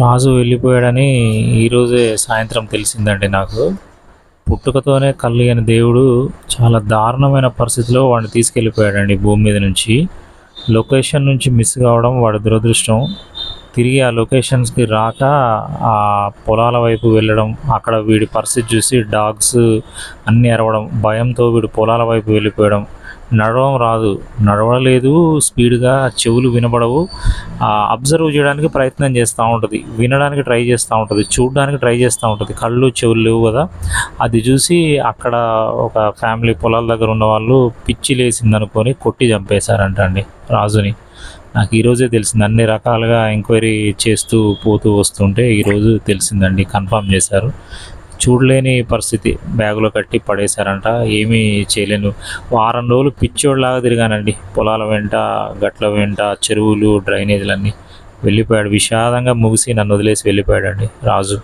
రాజు వెళ్ళిపోయాడని ఈరోజే సాయంత్రం తెలిసిందండి నాకు. పుట్టుకతోనే కలిగిన దేవుడు చాలా దారుణమైన పరిస్థితిలో వాడిని తీసుకెళ్ళిపోయాడండి భూమి మీద నుంచి. లొకేషన్ నుంచి మిస్ కావడం వాడి దురదృష్టం. తిరిగి ఆ లొకేషన్స్కి రాక ఆ పొలాల వైపు వెళ్ళడం అక్కడ వీడి పరిస్థితి చూసి డాగ్స్ అన్నీ అరవడం భయంతో వీడు పొలాల వైపు వెళ్ళిపోయడం నడవడం రాదు. నడవలేదు స్పీడ్గా చెవులు వినబడవు. అబ్జర్వ్ చేయడానికి ప్రయత్నం చేస్తూ ఉంటుంది. వినడానికి ట్రై చేస్తూ ఉంటుంది. చూడడానికి ట్రై చేస్తూ ఉంటుంది. కళ్ళు చెవులు లేవు కదా. అది చూసి అక్కడ ఒక ఫ్యామిలీ పొలాల దగ్గర ఉన్న వాళ్ళు పిచ్చి లేసిందనుకొని కొట్టి చంపేశారంట అండి రాజుని. నాకు ఈరోజే తెలిసింది. అన్ని రకాలుగా ఎంక్వైరీ చేస్తూ పోతూ వస్తుంటే ఈరోజు తెలిసిందండి. కన్ఫర్మ్ చేశారు. చూడలేని పరిస్థితి. బ్యాగులో కట్టి పడేశారంట. ఏమీ చేయలేను. వారం రోజులు పిచ్చోడ్లాగా తిరిగానండి. పొలాల వెంట గట్ల వెంట చెరువులు డ్రైనేజీలన్నీ. వెళ్ళిపోయాడు. విషాదంగా ముగిసి నన్ను వదిలేసి వెళ్ళిపోయాడండి రాజు.